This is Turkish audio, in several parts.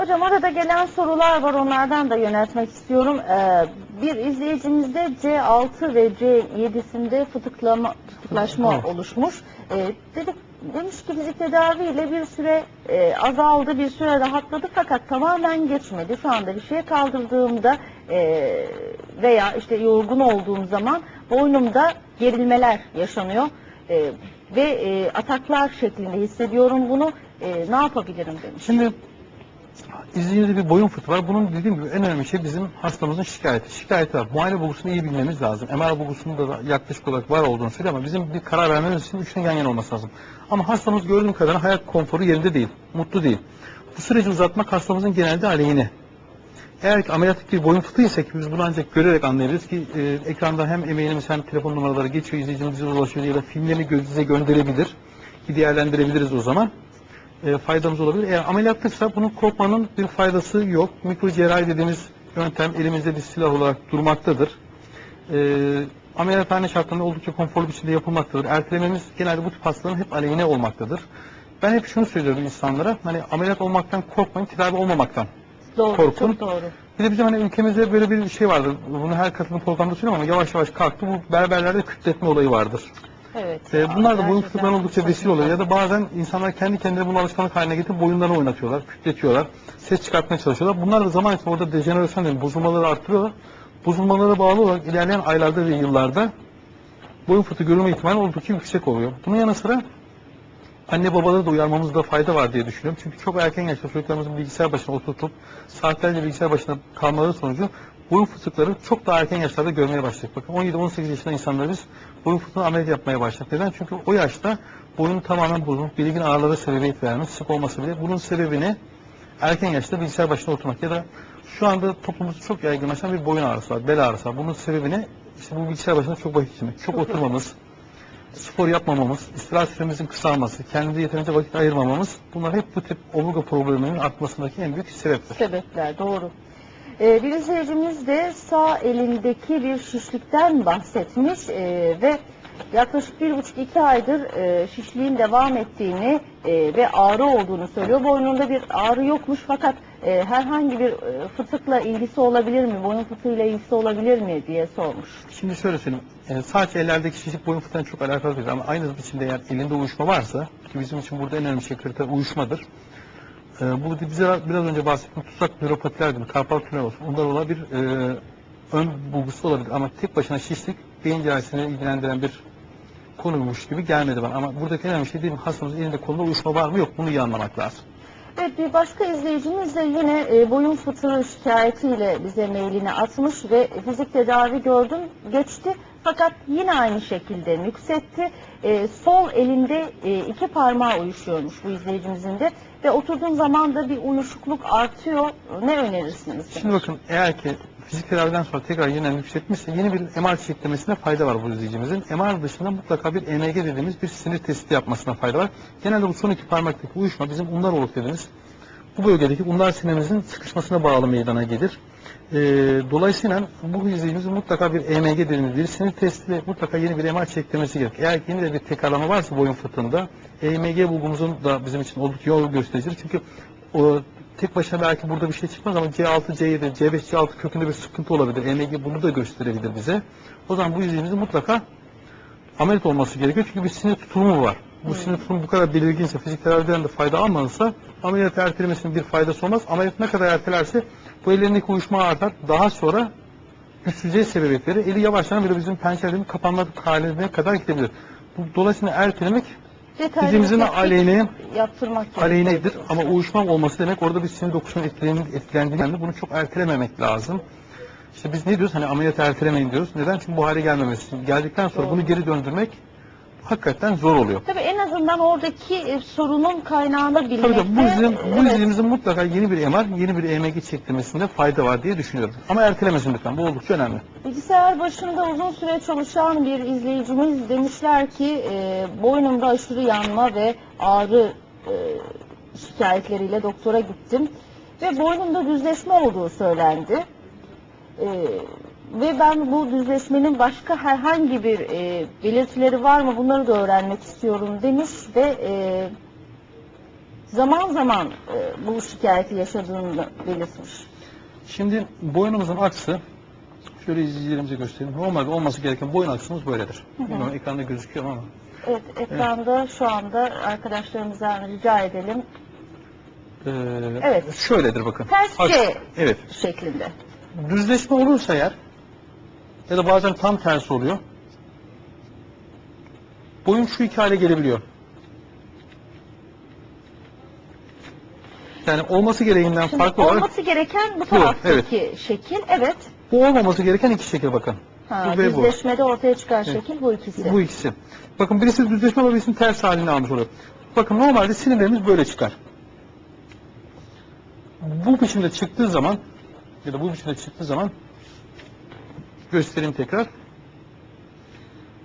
Hocam arada gelen sorular var onlardan da yöneltmek istiyorum. Ee, bir izleyicimizde C6 ve C7'sinde fıtıklama, fıtıklaşma Evet. oluşmuş. Ee, dedik, demiş ki fizik tedaviyle bir süre e, azaldı, bir süre rahatladı fakat tamamen geçmedi. Şu anda bir şeye kaldırdığımda e, veya işte yorgun olduğum zaman boynumda gerilmeler yaşanıyor. E, ve e, ataklar şeklinde hissediyorum bunu. E, ne yapabilirim demiş. Şimdi izleyicide bir boyun fıtığı var. Bunun dediğim gibi en önemli şey bizim hastamızın şikayeti. Şikayeti var. Muayene bulgusunu iyi bilmemiz lazım. MR bulgusunda da yaklaşık olarak var olduğunu söylüyor ama bizim bir karar vermemiz için üçünün yan yana olması lazım. Ama hastamız gördüğüm kadarıyla hayat konforu yerinde değil. Mutlu değil. Bu süreci uzatmak hastamızın genelde aleyhine. Eğer ki ameliyatlık bir boyun fıtığı ise ki biz bunu ancak görerek anlayabiliriz ki e, ekranda hem emailimiz hem telefon numaraları geçiyor, izleyicimiz bize ulaşıyor ya da filmlerini gözünüze gönderebilir ki değerlendirebiliriz o zaman. E, faydamız olabilir. Eğer ameliyatlıksa bunun korkmanın bir faydası yok. Mikro cerrahi dediğimiz yöntem elimizde bir silah olarak durmaktadır. E, ameliyathane şartlarında oldukça konforlu bir şekilde yapılmaktadır. Ertelememiz genelde bu tip hastaların hep aleyhine olmaktadır. Ben hep şunu söylüyorum insanlara, hani ameliyat olmaktan korkmayın, tedavi olmamaktan Doğru, korkun. çok doğru. bir de bizim hani ülkemizde böyle bir şey vardır. Bunu her katılım programda söylüyorum ama yavaş yavaş kalktı. Bu berberlerde kütletme olayı vardır. Evet. Ee, bunlar da boyun fıtıklarına oldukça vesile oluyor. Ya da bazen insanlar kendi kendine bunu alışkanlık haline getirip boyunlarını oynatıyorlar, kütletiyorlar. Ses çıkartmaya çalışıyorlar. Bunlar da zaman içinde orada dejenerasyon dediğim bozulmaları arttırıyorlar. Bozulmalara bağlı olarak ilerleyen aylarda ve yıllarda boyun fıtığı görülme ihtimali oldukça yüksek oluyor. Bunun yanı sıra anne babaları da uyarmamızda fayda var diye düşünüyorum. Çünkü çok erken yaşta çocuklarımızın bilgisayar başına oturtup saatlerce bilgisayar başına kalmaları sonucu boyun fıtıkları çok daha erken yaşlarda görmeye başladık. Bakın 17-18 yaşında insanlarımız boyun fıtığına ameliyat yapmaya başladık. Neden? Çünkü o yaşta boyun tamamen bozulmuş, belirgin ağrılara sebebiyet vermiş, sık olması bile. Bunun sebebini erken yaşta bilgisayar başına oturmak ya da şu anda toplumumuzda çok yaygınlaşan bir boyun ağrısı var, bel ağrısı var. Bunun sebebini işte bu bilgisayar başında çok vakit geçirmek, çok oturmamız, spor yapmamamız, istirahat süremizin kısalması, kendimize yeterince vakit ayırmamamız bunlar hep bu tip omurga problemlerinin artmasındaki en büyük sebeptir. Sebepler doğru. Ee, bir izleyicimiz de sağ elindeki bir şişlikten bahsetmiş ee, ve yaklaşık bir buçuk iki aydır e, şişliğin devam ettiğini e, ve ağrı olduğunu söylüyor. Boynunda bir ağrı yokmuş fakat e, herhangi bir e, fıtıkla ilgisi olabilir mi, boyun fıtığıyla ilgisi olabilir mi diye sormuş. Şimdi şöyle söyleyeyim, e, sadece ellerdeki şişlik boyun fıtığına çok alakalı değil ama aynı biçimde eğer elinde uyuşma varsa ki bizim için burada en önemli şey kriter uyuşmadır. E, bu bize biraz önce bahsettiğim tutsak nöropatiler gibi, karpal tünel olsun, onlar olabilir, e, ön bulgusu olabilir ama tek başına şişlik beyin cerrahisini ilgilendiren bir konuymuş gibi gelmedi bana. Ama buradaki önemli şey değil mi? Hastamızın elinde kolunda uyuşma var mı yok? Bunu iyi anlamak lazım. Evet bir başka izleyicimiz de yine e, boyun fıtığı şikayetiyle bize mailini atmış ve fizik tedavi gördüm geçti fakat yine aynı şekilde nüksetti. E, sol elinde e, iki parmağı uyuşuyormuş bu izleyicimizin de ve oturduğum zaman da bir uyuşukluk artıyor. Ne önerirsiniz? Şimdi bakın eğer ki fizik tedaviden sonra tekrar yeniden yükseltmişse yeni bir MR çeklemesine fayda var bu izleyicimizin. MR dışında mutlaka bir EMG dediğimiz bir sinir testi yapmasına fayda var. Genelde bu son iki parmaktaki uyuşma bizim unlar oluk dediğimiz bu bölgedeki unlar sinirimizin sıkışmasına bağlı meydana gelir. Ee, dolayısıyla bu izleyicimizin mutlaka bir EMG dediğimiz bir sinir testi mutlaka yeni bir MR çeklemesi gerek. Eğer yeni de bir tekrarlama varsa boyun fıtığında EMG bulgumuzun da bizim için oldukça yol göstericidir. Çünkü o tek başına belki burada bir şey çıkmaz ama C6, C7, C5, C6 kökünde bir sıkıntı olabilir. EMG bunu da gösterebilir bize. O zaman bu izleyicimizin mutlaka ameliyat olması gerekiyor. Çünkü bir sinir tutulumu var. Bu Hmm. sinir tutulumu bu kadar belirginse, fizik tedaviden de fayda almanızsa ameliyat ertelemesinin bir faydası olmaz. Ameliyat ne kadar ertelerse bu ellerindeki uyuşma artar. Daha sonra güçsüzlüğe sebebiyet verir. Eli yavaştan böyle bizim pençelerin kapanmak haline kadar gidebilir. Bu, dolayısıyla ertelemek Detaylı Fiziğimizin bir tetkik aleyhine yaptırmak gerekiyor. aleyhinedir ama uyuşma olması demek orada bir sinir dokusunun etkilen- etkilendiğinde bunu çok ertelememek lazım. İşte biz ne diyoruz? Hani ameliyat ertelemeyin diyoruz. Neden? Çünkü bu hale gelmemesi. Geldikten sonra Doğru. bunu geri döndürmek hakikaten zor oluyor. Tabii en azından oradaki e, sorunun kaynağını bilmekte. Tabii tabii bu izin, bu evet, izimizin mutlaka yeni bir MR, yeni bir EMG çekilmesinde fayda var diye düşünüyorum. Ama ertelemesin lütfen. Bu oldukça önemli. Bilgisayar başında uzun süre çalışan bir izleyicimiz demişler ki e, boynumda aşırı yanma ve ağrı e, şikayetleriyle doktora gittim ve boynumda düzleşme olduğu söylendi. E, ve ben bu düzleşmenin başka herhangi bir e, belirtileri var mı bunları da öğrenmek istiyorum demiş ve e, zaman zaman e, bu şikayeti yaşadığını belirtmiş. Şimdi boynumuzun aksı şöyle izleyicilerimize göstereyim. Normalde olması gereken boyun aksımız böyledir. Hı hı. Bilmiyorum ekranda gözüküyor ama. Evet, ekranda şu anda arkadaşlarımızdan rica edelim. Ee, Evet. Şöyledir bakın. Ters Aks- Evet. şeklinde. Düzleşme olursa eğer ya da bazen tam tersi oluyor. Boyun şu iki hale gelebiliyor. Yani olması gereğinden Şimdi farklı olarak olması gereken bu taraftaki şekil. Evet. bu olmaması gereken iki şekil bakın. Ha, Bu ve bu. düzleşmede ortaya çıkan Evet. şekil bu ikisi. Bu ikisi. Bakın birisi düzleşme ama birisinin ters halini almış oluyor. Bakın normalde sinirlerimiz böyle çıkar. Bu biçimde çıktığı zaman ya da bu biçimde çıktığı zaman göstereyim tekrar.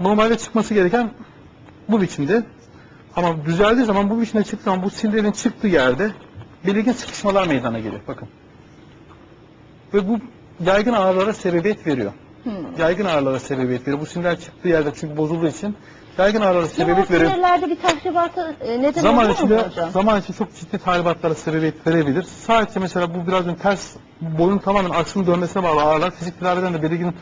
Normalde çıkması gereken bu biçimde ama düzeldiği zaman bu biçimde çıktığı zaman bu sinirlerin çıktığı yerde belirgin sıkışmalar meydana geliyor. Bakın. Ve bu yaygın ağrılara sebebiyet veriyor Hmm. yaygın ağrılara sebebiyet veriyor. Bu sinirler çıktığı yerde çünkü bozulduğu için yaygın ağrılara sebebiyet veriyor. sinirlerde bir tahribata e, neden Zaman içinde zaman için çok ciddi tahribatlara sebebiyet verebilir. Sadece mesela bu biraz önce ters boyun tamamen aksının dönmesine bağlı ağrılar fizik tedaviden de belirgin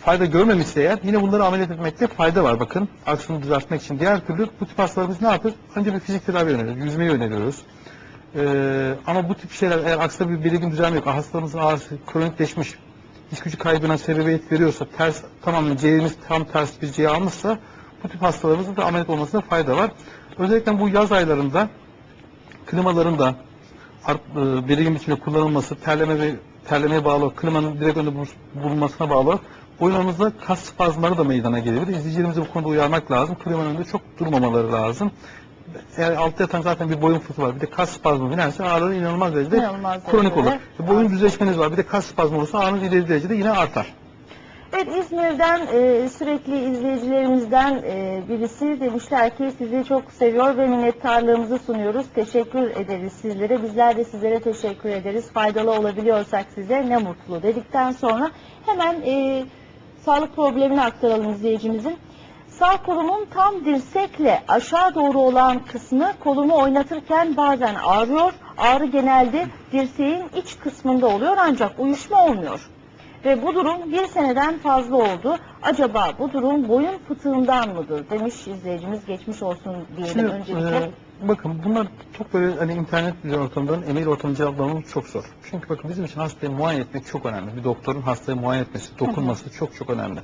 fayda görmemişse eğer yine bunları ameliyat etmekte fayda var bakın aksını düzeltmek için. Diğer türlü bu tip hastalarımız ne yapır? Önce bir fizik tedavi öneriyoruz. Yüzmeyi öneriyoruz. Ee, ama bu tip şeyler eğer aksta bir belirgin düzelme yok, hastamızın ağrısı kronikleşmiş, iç gücü kaybına sebebiyet veriyorsa, ters tamamen C'miz tam ters bir C almışsa bu tip hastalarımızın da ameliyat olmasına fayda var. Özellikle bu yaz aylarında klimaların da e, belirgin biçimde kullanılması, terleme ve terlemeye bağlı, klimanın direkt önünde bul- bulunmasına bağlı oyunlarımızda kas spazmları da meydana gelebilir. İzleyicilerimizi bu konuda uyarmak lazım. Klimanın önünde çok durmamaları lazım. Eğer altta yatan zaten bir boyun fıtığı var, bir de kas spazmı binerse ağrıları inanılmaz derecede İnanılmaz kronik olur. derecede. E, Boyun düzleşmeniz var, bir de kas spazmı olursa ağrınız ileri derecede yine artar. Evet İzmir'den e, sürekli izleyicilerimizden e, birisi demişler ki sizi çok seviyor ve minnettarlığımızı sunuyoruz. Teşekkür ederiz sizlere. Bizler de sizlere teşekkür ederiz. Faydalı olabiliyorsak size ne mutlu dedikten sonra hemen e, sağlık problemini aktaralım izleyicimizin. Sağ kolumun tam dirsekle aşağı doğru olan kısmı kolumu oynatırken bazen ağrıyor. Ağrı genelde dirseğin iç kısmında oluyor ancak uyuşma olmuyor. Ve bu durum bir seneden fazla oldu. Acaba bu durum boyun fıtığından mıdır demiş izleyicimiz. Geçmiş olsun diyelim Şimdi öncelikle. e, bakın bunlar çok böyle hani internet ortamdan emir ortamı cevaplamamız çok zor. Çünkü bakın bizim için hastayı muayene etmek çok önemli. Bir doktorun hastayı muayene etmesi, dokunması çok çok önemli.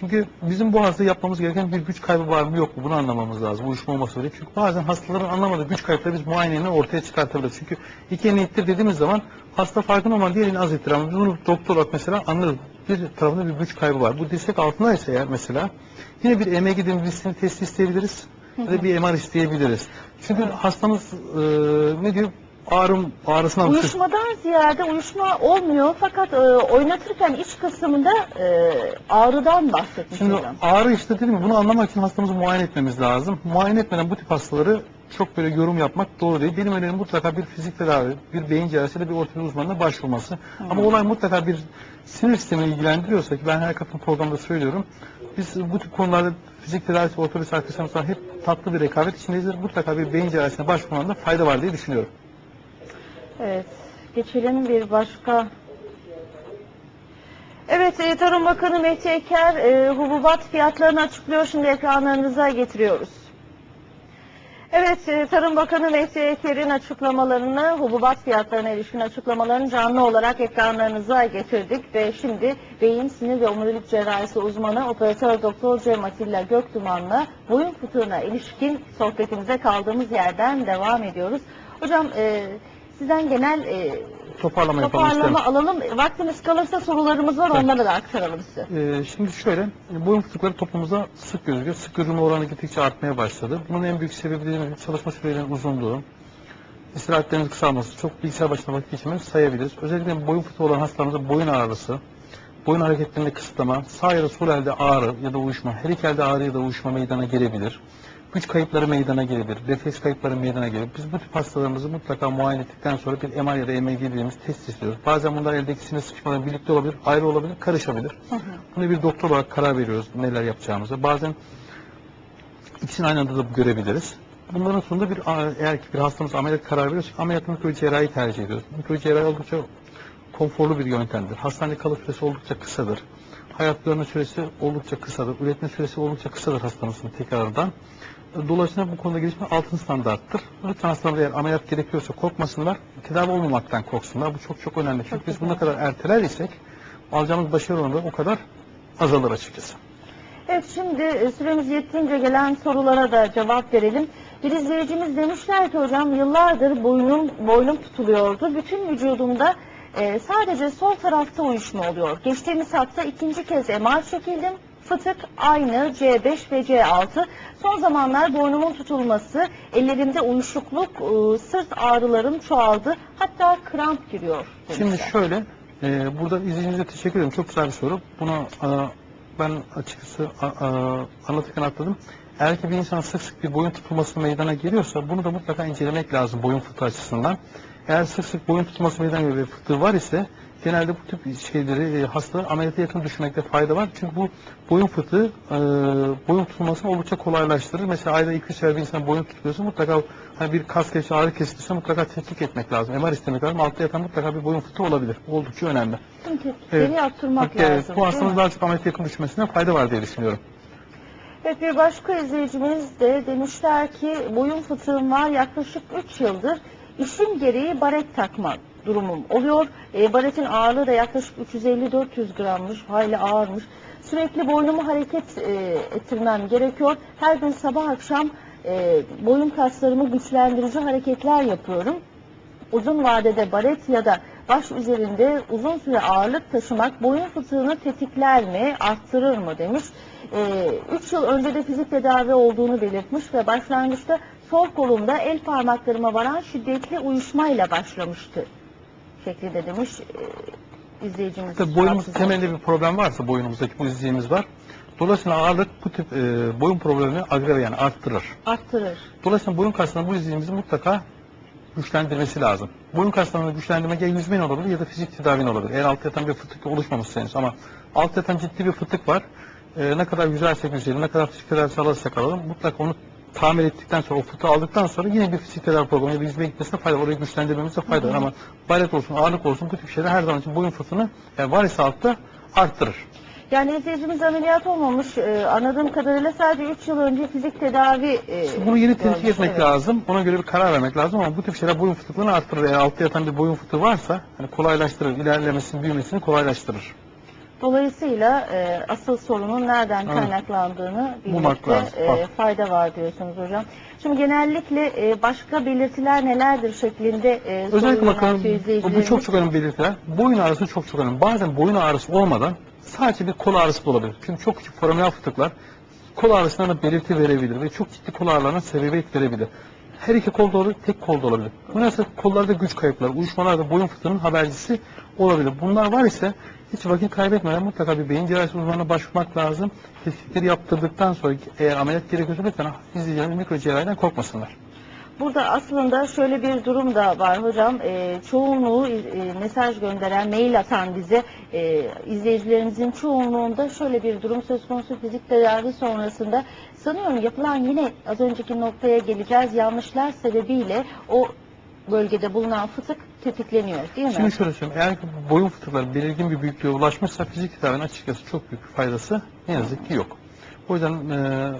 Çünkü bizim bu hastayı yapmamız gereken bir güç kaybı var mı yok mu bunu anlamamız lazım. Uyuşma olması öyle. Çünkü bazen hastaların anlamadığı güç kayıpları biz muayeneyle ortaya çıkartabiliriz. Çünkü iki elini ittir dediğimiz zaman hasta farkında ama diğer elini az ittir. Ama biz bunu doktor olarak mesela anlarız. Bir tarafında bir güç kaybı var. Bu dirsek altındaysa eğer mesela yine bir EMG dediğimiz riskini testi isteyebiliriz. Ya da bir MR isteyebiliriz. Çünkü hastamız e, ne diyor? Ağrım, ağrısından Uyuşmadan ziyade uyuşma olmuyor fakat e, oynatırken iç kısmında e, ağrıdan bahsetmiş Şimdi hocam. ağrı işte dedim ya, bunu anlamak için hastamızı muayene etmemiz lazım. Muayene etmeden bu tip hastaları çok böyle yorum yapmak doğru değil. Benim önerim mutlaka bir fizik tedavi, bir beyin cerrahisiyle bir ortopedi uzmanına başvurması. Ama olay mutlaka bir sinir sistemi ilgilendiriyorsa ki ben her kapın programda söylüyorum. Biz bu tip konularda fizik tedavisi, ortopedi arkadaşlarımızla hep tatlı bir rekabet içindeyiz. Mutlaka bir beyin cerrahisine başvurmanda fayda var diye düşünüyorum. Evet, geçelim bir başka. Evet, e, Tarım Bakanı Mehdi Eker e, hububat fiyatlarını açıklıyor. Şimdi ekranlarınıza getiriyoruz. Evet, e, Tarım Bakanı Mehdi Eker'in açıklamalarını, hububat fiyatlarına ilişkin açıklamalarını canlı olarak ekranlarınıza getirdik ve şimdi beyin, sinir ve omurilik cerrahisi uzmanı operatör doktor Cem Atilla Gökduman'la boyun fıtığına ilişkin sohbetimize kaldığımız yerden devam ediyoruz. Hocam e, sizden genel e, Toparlama toparlama alalım. Vaktimiz kalırsa sorularımız var Tabii. onları da aktaralım size. Ee, şimdi şöyle, e, boyun fıtıkları toplumumuzda sık gözüküyor. Sık görülme oranı gittikçe artmaya başladı. Bunun en büyük sebebi çalışma sürelerinin uzunluğu, istirahatlerin kısalması, çok bilgisayar başında vakit geçirmemiz sayabiliriz. Özellikle boyun fıtığı olan hastalarımızda boyun ağrısı, boyun hareketlerinde kısıtlama, sağ ya da sol elde ağrı ya da uyuşma, her iki elde ağrı ya da uyuşma meydana gelebilir. Güç kayıpları meydana gelebilir, refleks kayıpları meydana gelebilir. Biz bu tip hastalarımızı mutlaka muayene ettikten sonra bir MR ya da EMG dediğimiz test istiyoruz. Bazen bunlar eldeki sinir sıkışmaları birlikte olabilir, ayrı olabilir, karışabilir. Bunu bir doktor olarak karar veriyoruz neler yapacağımıza. Bazen ikisini aynı anda da görebiliriz. bunların sonunda bir eğer ki bir hastamız ameliyat kararı veriyorsa ameliyat mikro cerrahi tercih ediyoruz. Mikro cerrahi oldukça konforlu bir yöntemdir. Hastane kalış süresi oldukça kısadır. Hayat görme süresi oldukça kısadır. Üretme süresi oldukça kısadır hastamızın tekrardan. Dolayısıyla bu konuda gelişme altın standarttır. Lütfen hastalar eğer ameliyat gerekiyorsa korkmasınlar. Tedavi olmamaktan korksunlar. Bu çok çok önemli. Çünkü biz buna kadar erteler isek alacağımız başarı oranı o kadar azalır açıkçası. Evet şimdi e, süremiz yettiğince gelen sorulara da cevap verelim. Bir izleyicimiz demişler ki hocam yıllardır boynum, boynum tutuluyordu. Bütün vücudumda e, sadece sol tarafta uyuşma oluyor. Geçtiğimiz hafta ikinci kez MR çekildim. Fıtık aynı C5 ve C6. Son zamanlar boynumun tutulması, ellerimde uyuşukluk, e, sırt ağrılarım çoğaldı. Hatta kramp giriyor. Şimdi şöyle, e, burada izleyicinize teşekkür ederim. Çok güzel bir soru. Buna e, ben açıkçası a, anlatırken atladım. Eğer ki bir insan sık sık bir boyun tutulması meydana geliyorsa bunu da mutlaka incelemek lazım boyun fıtığı açısından. Eğer sık sık boyun tutulması meydana geliyor ve fıtığı var ise genelde bu tip şeyleri e, hastalar ameliyata yakın düşmekte fayda var. Çünkü bu boyun fıtığı e, boyun tutulmasını oldukça kolaylaştırır. Mesela ayda 2-3 sefer bir insan boyun tutuluyorsa mutlaka hani bir kas kesici ağrı kesildiyse mutlaka tetkik etmek lazım. MR istemek lazım. Altta yatan mutlaka bir boyun fıtığı olabilir. Bu oldukça önemli. Çünkü Evet. geri yaptırmak Evet, lazım. bu hastamız daha çok ameliyata yakın düşmesine fayda var diye düşünüyorum. Evet bir başka izleyicimiz de demişler ki boyun fıtığım var yaklaşık 3 yıldır. İşim gereği baret takma durumum oluyor. E, baretin ağırlığı da yaklaşık 350-400 grammış. Hayli ağırmış. Sürekli boynumu hareket e, ettirmem gerekiyor. Her gün sabah akşam e, boyun kaslarımı güçlendirici hareketler yapıyorum. Uzun vadede baret ya da baş üzerinde uzun süre ağırlık taşımak boyun fıtığını tetikler mi, arttırır mı demiş. 3 yıl önce de fizik tedavi olduğunu belirtmiş ve başlangıçta sol kolumda el parmaklarıma varan şiddetli uyuşmayla başlamıştı şeklinde demiş e, izleyicimiz. Tabii boynumuz temelinde bir problem varsa boynumuzdaki bu izleyimiz var. Dolayısıyla ağırlık bu tip e, boyun problemini agrave yani arttırır. arttırır. Dolayısıyla boyun kaslarının bu izleyimizi mutlaka güçlendirmesi lazım. Boyun kaslarını güçlendirmek ya yüzmeyin olabilir ya da fizik tedavin olabilir. Eğer altta yatan bir fıtık oluşmamışsa henüz ama altta yatan ciddi bir fıtık var. E, ne kadar yüzersek yüzeyelim, ne kadar fizik tedavisi alırsak alalım mutlaka onu tamir ettikten sonra, o fıtığı aldıktan sonra yine bir fizik tedavi programı da yüzmeye gitmesine fayda var. Orayı güçlendirmemizde fayda var ama balet olsun, ağırlık olsun bu tip şeyler her zaman için boyun fıtığını yani var ise altta arttırır. Yani izleyicimiz ameliyat olmamış. E, anladığım kadarıyla sadece 3 yıl önce fizik tedavi e, Bunu yeni tetkik etmek Evet. lazım. Ona göre bir karar vermek lazım ama bu tip şeyler boyun fıtıklığını arttırır. Eğer altta yatan bir boyun fıtığı varsa hani kolaylaştırır, ilerlemesini, büyümesini kolaylaştırır. Dolayısıyla e, asıl sorunun nereden Evet. kaynaklandığını bilmekte e, fayda var diyorsunuz hocam. Şimdi genellikle e, başka belirtiler nelerdir şeklinde e, Özellikle bakalım yöneltiyor bu çok çok önemli belirtiler. Boyun ağrısı çok çok önemli. Bazen boyun ağrısı olmadan sadece bir kol ağrısı da olabilir. Çünkü çok küçük foraminal fıtıklar kol ağrısına da belirti verebilir ve çok ciddi kol ağrılarına sebebiyet verebilir. Her iki kolda olabilir, tek kolda olabilir. Bu nasıl kollarda güç kayıpları, uyuşmalar da boyun fıtığının habercisi olabilir. Bunlar var ise hiç vakit kaybetmeden mutlaka bir beyin cerrahisi uzmanına başvurmak lazım. Tetkikleri yaptırdıktan sonra eğer ameliyat gerekiyorsa lütfen izleyicilerimiz mikro cerrahiden korkmasınlar. Burada aslında şöyle bir durum da var hocam. E, çoğunluğu e, mesaj gönderen, mail atan bize e, izleyicilerimizin çoğunluğunda şöyle bir durum söz konusu fizik tedavi sonrasında sanıyorum yapılan yine az önceki noktaya geleceğiz yanlışlar sebebiyle o bölgede bulunan fıtık tetikleniyor değil mi? Şimdi şöyle söyleyeyim. Eğer ki boyun fıtıkları belirgin bir büyüklüğe ulaşmışsa fizik tedavinin açıkçası çok büyük faydası ne yazık ki yok. O yüzden e,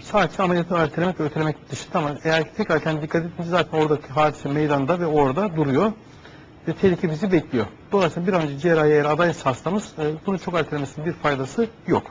sadece ameliyatı ertelemek ve ötelemek dışında ama eğer ki tekrar kendi dikkat etmeniz zaten oradaki hadise meydanda ve orada duruyor ve tehlike bizi bekliyor. Dolayısıyla bir an önce cerrahi eğer adaysa hastamız e, bunu çok ertelemesinin bir faydası yok.